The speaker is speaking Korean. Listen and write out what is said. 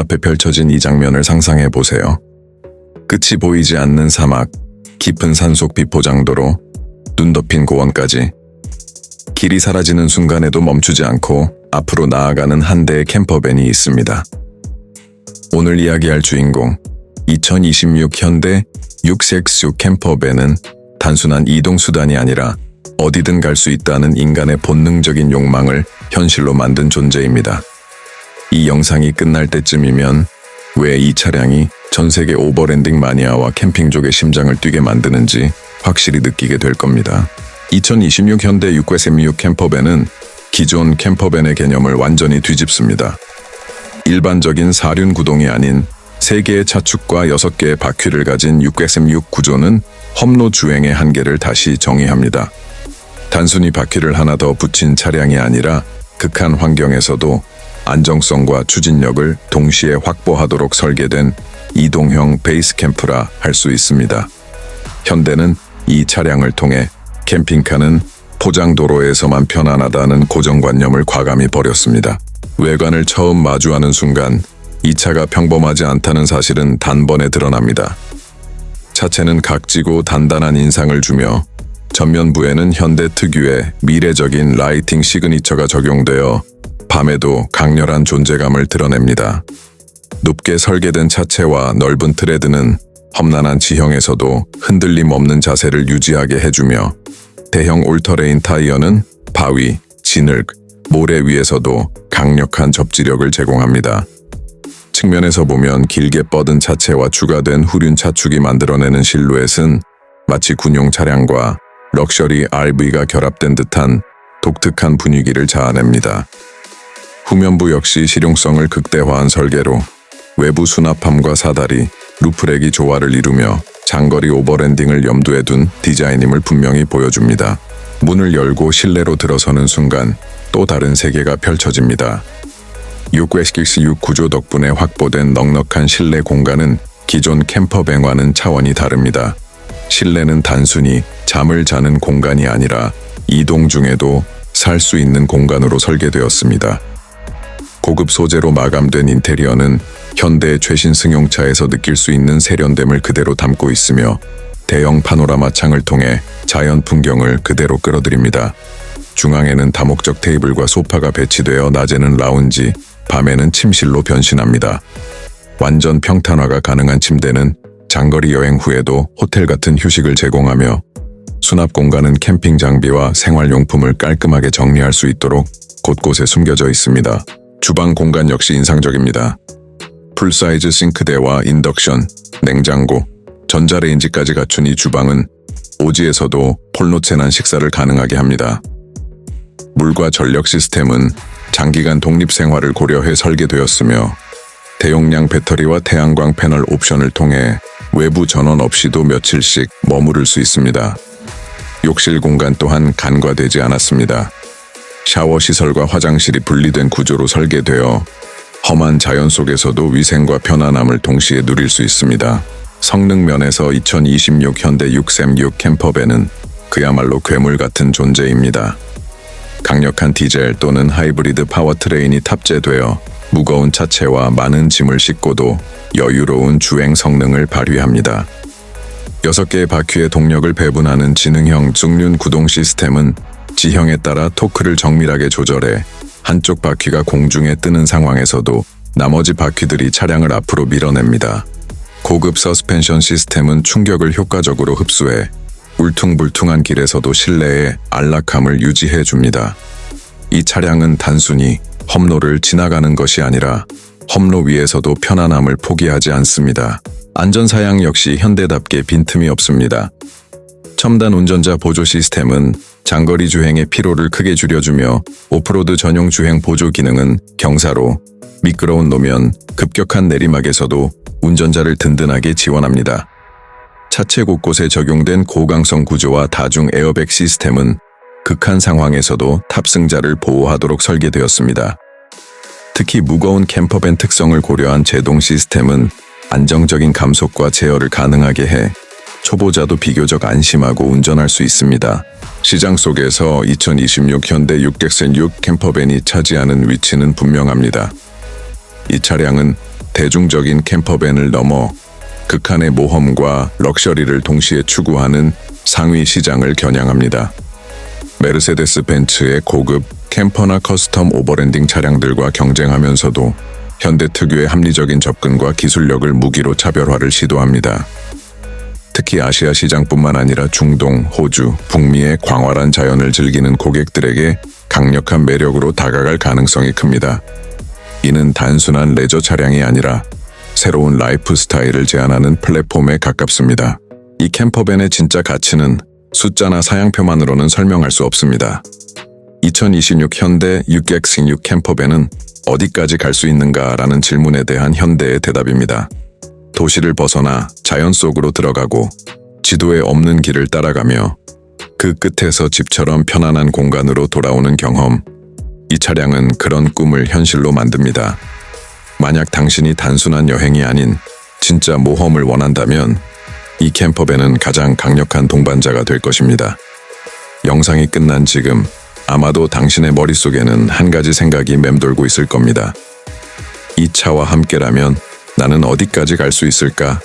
눈앞에 펼쳐진 이 장면을 상상해 보세요. 끝이 보이지 않는 사막, 깊은 산속 비포장도로, 눈 덮인 고원까지. 길이 사라지는 순간에도 멈추지 않고 앞으로 나아가는 한 대의 캠퍼밴이 있습니다. 오늘 이야기할 주인공, 2026 현대 6색수 캠퍼밴은 단순한 이동수단이 아니라 어디든 갈 수 있다는 인간의 본능적인 욕망을 현실로 만든 존재입니다. 이 영상이 끝날 때쯤이면 왜 이 차량이 전 세계 오버랜딩 마니아와 캠핑족의 심장을 뛰게 만드는지 확실히 느끼게 될 겁니다. 2026 현대 6S6 캠퍼밴은 기존 캠퍼밴의 개념을 완전히 뒤집습니다. 일반적인 사륜 구동이 아닌 3개의 차축과 6개의 바퀴를 가진 6SM6 구조는 험로 주행의 한계를 다시 정의합니다. 단순히 바퀴를 하나 더 붙인 차량이 아니라 극한 환경에서도 안정성과 추진력을 동시에 확보하도록 설계된 이동형 베이스 캠프라 할 수 있습니다. 현대는 이 차량을 통해 캠핑카는 포장도로에서만 편안하다는 고정관념을 과감히 버렸습니다. 외관을 처음 마주하는 순간 이 차가 평범하지 않다는 사실은 단번에 드러납니다. 차체는 각지고 단단한 인상을 주며 전면부에는 현대 특유의 미래적인 라이팅 시그니처가 적용되어 밤에도 강렬한 존재감을 드러냅니다. 높게 설계된 차체와 넓은 트레드는 험난한 지형에서도 흔들림 없는 자세를 유지하게 해주며 대형 올터레인 타이어는 바위, 진흙, 모래 위에서도 강력한 접지력을 제공합니다. 측면에서 보면 길게 뻗은 차체와 추가된 후륜 차축이 만들어내는 실루엣은 마치 군용 차량과 럭셔리 RV가 결합된 듯한 독특한 분위기를 자아냅니다. 후면부 역시 실용성을 극대화한 설계로 외부 수납함과 사다리, 루프렉이 조화를 이루며 장거리 오버랜딩을 염두에 둔 디자인임을 분명히 보여줍니다. 문을 열고 실내로 들어서는 순간 또 다른 세계가 펼쳐집니다. 6외식식 구조 덕분에 확보된 넉넉한 실내 공간은 기존 캠퍼밴과는 차원이 다릅니다. 실내는 단순히 잠을 자는 공간이 아니라 이동 중에도 살 수 있는 공간으로 설계되었습니다. 고급 소재로 마감된 인테리어는 현대 최신 승용차에서 느낄 수 있는 세련됨을 그대로 담고 있으며 대형 파노라마 창을 통해 자연 풍경을 그대로 끌어들입니다. 중앙에는 다목적 테이블과 소파가 배치되어 낮에는 라운지, 밤에는 침실로 변신합니다. 완전 평탄화가 가능한 침대는 장거리 여행 후에도 호텔 같은 휴식을 제공하며 수납 공간은 캠핑 장비와 생활용품을 깔끔하게 정리할 수 있도록 곳곳에 숨겨져 있습니다. 주방 공간 역시 인상적입니다. 풀사이즈 싱크대와 인덕션, 냉장고, 전자레인지까지 갖춘 이 주방은 오지에서도 폴노체난 식사를 가능하게 합니다. 물과 전력 시스템은 장기간 독립 생활을 고려해 설계되었으며 대용량 배터리와 태양광 패널 옵션을 통해 외부 전원 없이도 며칠씩 머무를 수 있습니다. 욕실 공간 또한 간과되지 않았습니다. 샤워 시설과 화장실이 분리된 구조로 설계되어 험한 자연 속에서도 위생과 편안함을 동시에 누릴 수 있습니다. 성능 면에서 2026 현대 636 캠퍼밴은 그야말로 괴물 같은 존재입니다. 강력한 디젤 또는 하이브리드 파워트레인이 탑재되어 무거운 차체와 많은 짐을 싣고도 여유로운 주행 성능을 발휘합니다. 6개의 바퀴의 동력을 배분하는 지능형 중륜 구동 시스템은 지형에 따라 토크를 정밀하게 조절해 한쪽 바퀴가 공중에 뜨는 상황에서도 나머지 바퀴들이 차량을 앞으로 밀어냅니다. 고급 서스펜션 시스템은 충격을 효과적으로 흡수해 울퉁불퉁한 길에서도 실내의 안락함을 유지해 줍니다. 이 차량은 단순히 험로를 지나가는 것이 아니라 험로 위에서도 편안함을 포기하지 않습니다. 안전사양 역시 현대답게 빈틈이 없습니다. 첨단 운전자 보조 시스템은 장거리 주행의 피로를 크게 줄여주며 오프로드 전용 주행 보조 기능은 경사로 미끄러운 노면, 급격한 내리막에서도 운전자를 든든하게 지원합니다. 차체 곳곳에 적용된 고강성 구조와 다중 에어백 시스템은 극한 상황에서도 탑승자를 보호하도록 설계되었습니다. 특히 무거운 캠퍼밴 특성을 고려한 제동 시스템은 안정적인 감속과 제어를 가능하게 해 초보자도 비교적 안심하고 운전할 수 있습니다. 시장 속에서 2026 현대 6객센 6 캠퍼밴이 차지하는 위치는 분명합니다. 이 차량은 대중적인 캠퍼밴을 넘어 극한의 모험과 럭셔리를 동시에 추구하는 상위 시장을 겨냥합니다. 메르세데스 벤츠의 고급 캠퍼나 커스텀 오버랜딩 차량들과 경쟁하면서도 현대 특유의 합리적인 접근과 기술력을 무기로 차별화를 시도합니다. 특히 아시아 시장뿐만 아니라 중동, 호주, 북미의 광활한 자연을 즐기는 고객들에게 강력한 매력으로 다가갈 가능성이 큽니다. 이는 단순한 레저 차량이 아니라 새로운 라이프 스타일을 제안하는 플랫폼에 가깝습니다. 이 캠퍼밴의 진짜 가치는 숫자나 사양표만으로는 설명할 수 없습니다. 2026 현대 6X6 캠퍼밴은 어디까지 갈 수 있는가라는 질문에 대한 현대의 대답입니다. 도시를 벗어나 자연 속으로 들어가고 지도에 없는 길을 따라가며 그 끝에서 집처럼 편안한 공간으로 돌아오는 경험. 이 차량은 그런 꿈을 현실로 만듭니다. 만약 당신이 단순한 여행이 아닌 진짜 모험을 원한다면 이 캠퍼밴은 가장 강력한 동반자가 될 것입니다. 영상이 끝난 지금 아마도 당신의 머릿속에는 한 가지 생각이 맴돌고 있을 겁니다. 이 차와 함께라면 나는 어디까지 갈 수 있을까?